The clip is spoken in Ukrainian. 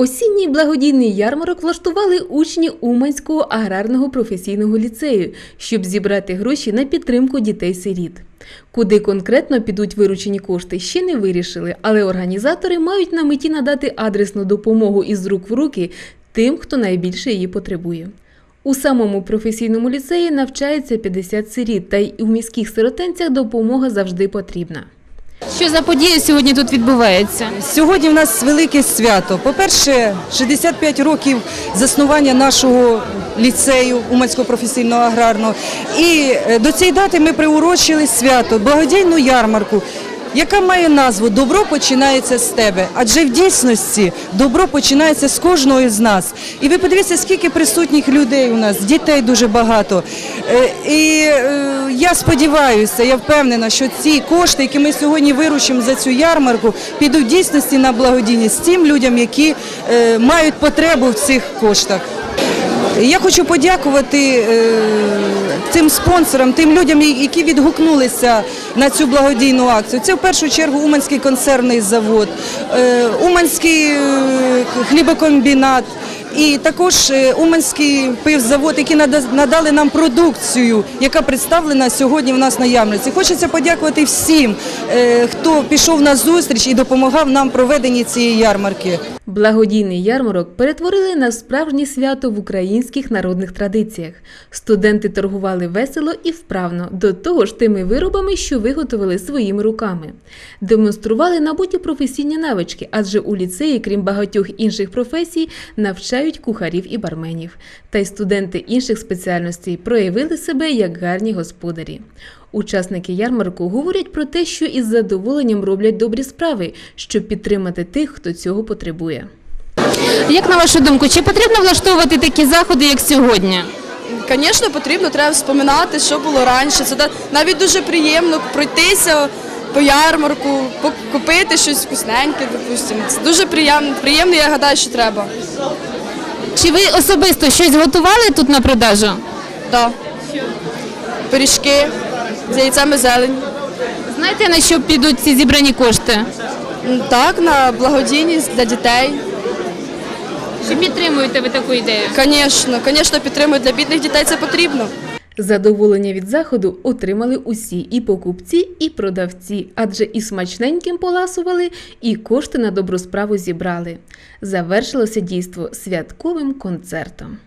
Осінній благодійний ярмарок влаштували учні Уманського аграрного професійного ліцею, щоб зібрати гроші на підтримку дітей-сиріт. Куди конкретно підуть виручені кошти, ще не вирішили, але організатори мають на меті надати адресну допомогу із рук в руки тим, хто найбільше її потребує. У самому професійному ліцеї навчається 50 сиріт, та й у міських сиротинцях допомога завжди потрібна. Що за подія сьогодні тут відбувається? Сьогодні в нас велике свято. По-перше, 65 років заснування нашого ліцею Уманського професійного аграрного. І е, до цієї дати ми приурочили свято, благодійну ярмарку. Яка має назву Добро починається з тебе, адже в дійсності добро починається з кожного з нас. І ви подивіться, скільки присутніх людей у нас, дітей дуже багато. Е, І е, я сподіваюся, я впевнена, що ці кошти, які ми сьогодні виручимо за цю ярмарку, підуть в дійсності на благодійність тим людям, які е, мають потребу в цих коштах. Я хочу подякувати е, тим спонсорам, тим людям, які відгукнулися на цю благодійну акцію. Це в першу чергу Уманський консервний завод, е, Уманський е, хлібокомбінат. І також е, Уманський пивзавод, які надали нам продукцію, яка представлена сьогодні в нас на ярмарці. Хочеться подякувати всім, е, хто пішов на зустріч і допомагав нам проведенні цієї ярмарки. Благодійний ярмарок перетворили на справжнє свято в українських народних традиціях. Студенти торгували весело і вправно, до того ж тими виробами, що виготовили своїми руками. Демонстрували набуті професійні навички, адже у ліцеї, крім багатьох інших професій, навчають кухарів і барменів. Та й студенти інших спеціальностей проявили себе як гарні господарі. Учасники ярмарку говорять про те, що із задоволенням роблять добрі справи, щоб підтримати тих, хто цього потребує. Як на вашу думку, чи потрібно влаштовувати такі заходи, як сьогодні? Звісно, потрібно, треба вспоминати, що було раніше. Це навіть дуже приємно пройтися по ярмарку, купити щось вкусненьке, допустимо. Це дуже приємно, приємно, я гадаю, що треба. Чи ви особисто щось готували тут на продажу? Да. Пиріжки з яйцями зелень. Знаєте, на що підуть ці зібрані кошти? Так, на благодійність для дітей. Чи підтримуєте ви таку ідею? Звісно, звісно, підтримують для бідних дітей це потрібно. Задоволення від заходу отримали усі і покупці, і продавці, адже і смачненьким поласували, і кошти на добру справу зібрали. Завершилося дійство святковим концертом.